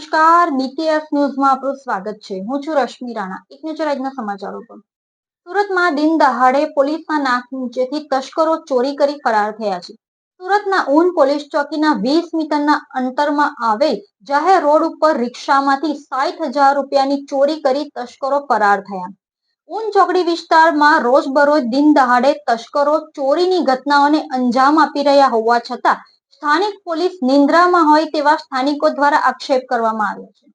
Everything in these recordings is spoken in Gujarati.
નમસ્કાર બીટીએસ ન્યૂઝમાં આપનું સ્વાગત છે. હું છું રશ્મિ રાણા. એક નજર આજના સમાચારો પર. સુરતમાં દિન દહાડે પોલીસના નાક નીચેથી તસ્કરો ચોરી કરી ફરાર થયા છે. સુરતના ઊન પોલીસ ચોકીના વીસ મીટરના અંતરમાં આવે જાહેર રોડ ઉપર રિક્ષામાંથી સાઠ હજાર રૂપિયાની ચોરી કરી તસ્કરો ફરાર થયા. ઊન ચોકડી વિસ્તારમાં રોજબરોજ દિન દહાડે તસ્કરો ચોરીની ઘટનાઓને અંજામ આપી રહ્યા હોવા છતાં સ્થાનિક પોલીસ નિંદ્રામાં હોય તેવા સ્થાનિકો દ્વારા આક્ષેપ કરવામાં આવ્યો છે.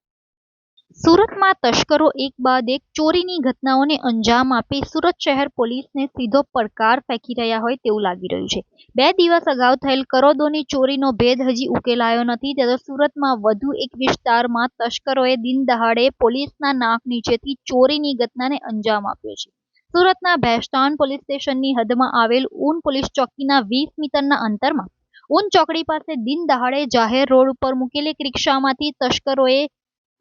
સુરતમાં તસ્કરો એક બાદ એક ચોરીની ઘટનાઓને અંજામ આપી સુરત શહેર પોલીસને સીધો પડકાર ફેંકી રહ્યા હોય તેવું લાગી રહ્યું છે. બે દિવસ અગાઉ થયેલ કરોડોની ચોરીનો ભેદ હજી ઉકેલાયો નથી ત્યારે સુરતમાં વધુ એક વિસ્તારમાં તસ્કરોએ દિન દહાડે પોલીસના નાક નીચેથી ચોરીની ઘટનાને અંજામ આપ્યો છે. સુરતના ભેસ્તાન પોલીસ સ્ટેશનની હદમાં આવેલ ઊન પોલીસ ચોકીના વીસ મીટરના અંતરમાં ઊન ચોકડી પાસે દિન દહાડે જાહેર રોડ ઉપર મૂકેલી એક રિક્ષામાંથી તસ્કરોએ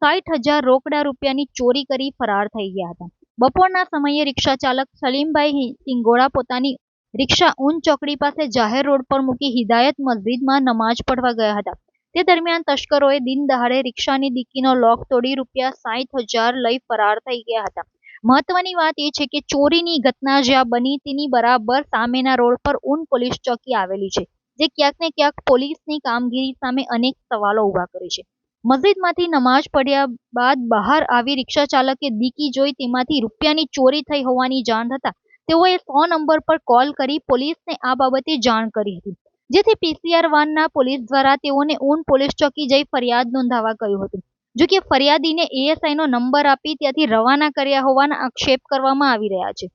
સાઠ હજાર રોકડા રૂપિયાની ચોરી કરી ફરાર થઈ ગયા હતા. બપોરના સમયે રિક્ષા ચાલક સલીમભાઈ સિંગોડા પોતાની રિક્ષા ઉન ચોકડી પાસે જાહેર રોડ પર મૂકી હિદાયત મસ્જિદમાં નમાઝ પઢવા ગયા હતા. તે દરમિયાન તસ્કરોએ દિન દહાડે રિક્ષાની ડિક્કીનો લોક તોડી રૂપિયા સાઠ હજાર લઈ ફરાર થઈ ગયા હતા. મહત્વની વાત એ છે કે ચોરીની ઘટના જ્યાં બની તેની બરાબર સામેના રોડ પર ઉન પોલીસ ચોકી આવેલી છે. જે ક્યાંક ને ક્યાંક પોલીસની કામગીરી સામે અનેક સવાલો ઊભા કરે છે. મસ્જિદમાંથી નમાઝ પડ્યા બાદ બહાર આવી રિક્ષા ચાલકે દીકી જોઈ તેમાંથી રૂપિયાની ચોરી થઈ હોવાની જાણ થતાં તેઓએ સો નંબર પર કોલ કરી પોલીસને આ બાબતે જાણ કરી હતી. જેથી પીસીઆર વાનના પોલીસ દ્વારા તેઓને ઊન પોલીસ ચોકી જઈ ફરિયાદ નોંધાવવા કહ્યું હતું. જો કે ફરિયાદીને એએસઆઈનો નંબર આપી ત્યાંથી રવાના કર્યા હોવાના આક્ષેપ કરવામાં આવી રહ્યા છે.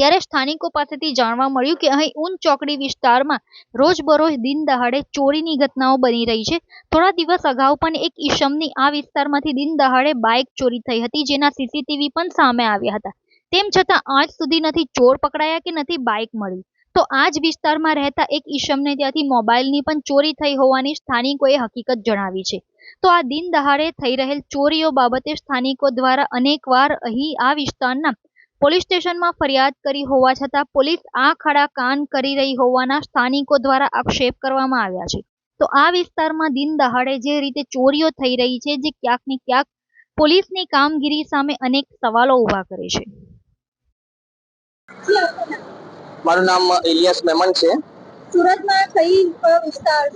ત્યારે સ્થાનિકો પાસેથી જાણવા મળ્યું કે અહીં ઊન ચોકડી વિસ્તારમાં રોજબરોજ દિન દહાડે ચોરીની ઘટનાઓ બની રહી છે. થોડા દિવસ અગાઉ પણ એક ઈશમની આ વિસ્તારમાંથી દિન દહાડે બાઇક ચોરી થઈ હતી, જેના સીસીટીવી પણ સામે આવ્યા હતા. તેમ છતાં આજ સુધી નથી ચોર પકડાયા કે નથી બાઇક મળી. તો આ જ વિસ્તારમાં રહેતા એક ઈશમને ત્યાંથી મોબાઈલની પણ ચોરી થઈ હોવાની સ્થાનિકોએ હકીકત જણાવી છે. તો આ દિન દહાડે થઈ રહેલ ચોરીઓ બાબતે સ્થાનિકો દ્વારા અનેકવાર અહીં આ વિસ્તારના પોલીસ સ્ટેશનમાં ફરિયાદ કરી હોવા છતાં પોલીસ આ ખડા કાન કરી રહી હોવાના સ્થાનિકો દ્વારા આક્ષેપ કરવામાં આવ્યા છે. તો આ વિસ્તારમાં દિન દહાડે જે રીતે ચોરીઓ થઈ રહી છે જે ક્યાંક ને ક્યાંક પોલીસની કામગીરી સામે અનેક સવાલો ઊભા કરે છે. મારું નામ ઇલિયાસ મેમન છે. સુરતમાં કઈ વિસ્તાર?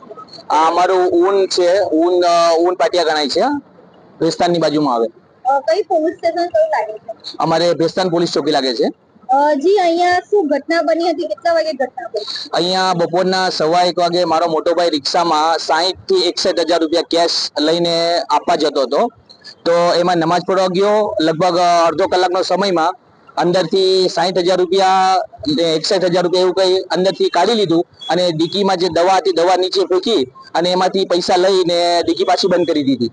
આ અમારું ઊન છે ઊન ઊન પાટિયા ગણાય છે. વિસ્તારની બાજુમાં આવે. કઈ પોલીસ સ્ટેશન કયું લાગે છે? અમારે ભેસ્તાન પોલીસ ચોકી લાગે છે. જી અહીંયા શું ઘટના બની હતી? કેટલા વાગે ઘટના બની? અહીંયા બપોરના સવા એક વાગે મારો મોટો ભાઈ રિક્ષામાં સાહીઠથી એકસઠ હજાર રૂપિયા કેશ લઈને આપવા જતો હતો. તો એમાં નમાજ પડવા ગયો. લગભગ અડધો કલાકનો સમયમાં અંદરથી સાહીઠ હજાર રૂપિયા એકસઠ હજાર રૂપિયા એવું કઈ અંદરથી કાઢી લીધું અને ડીકીમાં જે દવા હતી દવા નીચે ફેંકી અને એમાંથી પૈસા લઈને ડીકી પાછી બંધ કરી દીધી.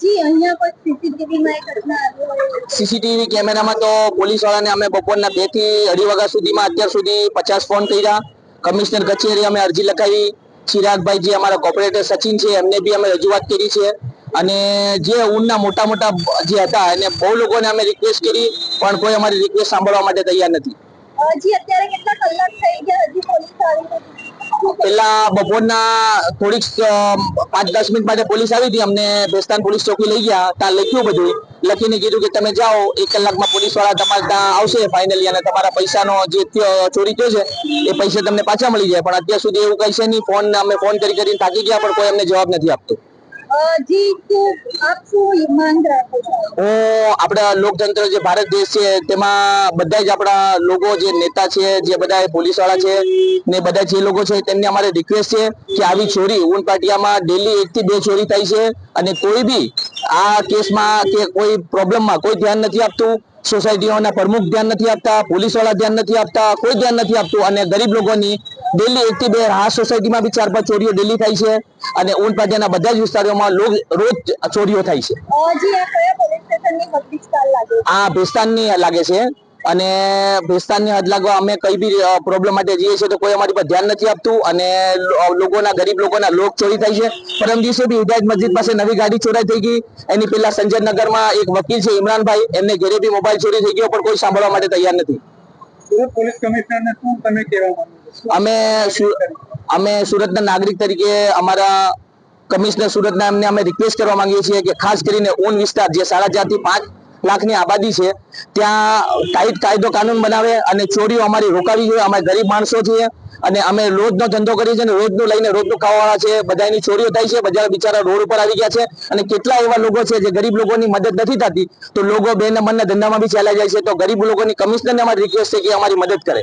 જી અહીંયા કોઈ સીસીટીવી એક ઘટના આવી સીસીટીવી કેમેરામાં તો પોલીસ વાળાને અમે બપોરના બેથી અઢી વાગ્યા સુધીમાં અત્યાર સુધી પચાસ ફોન કર્યા. કમિશનર કચેરી અમે અરજી લખાવી. ચિરાગભાઈ જે અમારા કોર્પોરેટર સચિન છે એમને બી અમે રજૂઆત કરી છે. અને જે ઊનના મોટા મોટા જે હતા એને બહુ લોકોને અમે રિક્વેસ્ટ કરી પણ કોઈ અમારી રિક્વેસ્ટ સાંભળવા માટે તૈયાર નથી. જી અત્યારે કેટલા કલાક થઈ ગયા હજી નથી પેલા બપોરના થોડીક પાંચ દસ મિનિટ માટે પોલીસ આવી હતી. અમને ભેસ્તાન પોલીસ ચોકી લઈ ગયા. ત્યાં લખ્યું બધું. લખીને કીધું કે તમે જાઓ, એક કલાકમાં પોલીસવાળા તમારે ત્યાં આવશે ફાઇનલી અને તમારા પૈસાનો જે ચોરી થયો છે, એ પૈસા તમને પાછા મળી જાય. પણ અત્યાર સુધી એવું કઈ છે નહીં. ફોન, અમે ફોન કરી કરીને થાકી ગયા, પણ કોઈ અમને જવાબ નથી આપતું. અમારે રિક્વેસ્ટ છે કે આવી ચોરી ઊન પાટિયામાં ડેલી એક થી બે ચોરી થાય છે અને કોઈ બી આ કેસમાં કે કોઈ પ્રોબ્લેમમાં કોઈ ધ્યાન નથી આપતું સોસાયટીઓના પ્રમુખ ધ્યાન નથી આપતા પોલીસવાળા ધ્યાન નથી આપતા, કોઈ ધ્યાન નથી આપતું અને ગરીબ લોકોની ડેલી એક થી બે આ સોસાયટીમાં બી ચાર પાંચ ચોરીઓ ડેલી થાય છે અને ઊન પાટિયાના બધા જ વિસ્તારોમાં લોક રોજ ચોરીઓ થાય આ છે? આ ભેસ્તાનની લાગે છે અને ભેસ્તાનની હદ લાગવા અમે કઈ બી પ્રોબ્લેમ માટે જઈએ છીએ તો કોઈ અમારી પર ધ્યાન નથી આપતું અને લોકોના ગરીબ લોકોના લોક ચોરી થાય છે. પરમ દિવસે બી હિદાયત મસ્જિદ પાસે નવી ગાડી ચોરાઈ થઈ ગઈ. એની પેલા સંજયનગરમાં એક વકીલ છે ઇમરાનભાઈ. એમને ઘરે બી મોબાઈલ ચોરી થઈ ગયો પણ કોઈ સાંભળવા માટે તૈયાર નથી. સુરત પોલીસ કમિશનરને શું તમે કહેવા માંગો છો? અમે અમે સુરતના નાગરિક તરીકે અમારા કમિશનર સુરતના એમને અમે રિક્વેસ્ટ કરવા માંગીએ છીએ કે ખાસ કરીને ઊન વિસ્તાર જે સાડા ચારથી પાંચ લાખની આબાદી છે. ત્યાં ટાઈટ કાયદો કાનૂન બનાવે અને ચોરીઓ અમારી રોકાવી જોઈએ. અમે ગરીબ માણસો છીએ અને અમે રોજનો ધંધો કરીએ છીએ રોજનું લઈને રોજનું ખાવાવાળા છે બધાની ચોરીઓ થાય છે. બધા બિચારા રોડ ઉપર આવી ગયા છે અને કેટલા એવા લોકો છે જે ગરીબ લોકોની મદદ નથી થતી. તો લોકો બે નંબરના ધંધામાં બી ચાલ્યા જાય છે. તો ગરીબ લોકોની કમિશનરને અમારી રિક્વેસ્ટ છે કે અમારી મદદ કરે.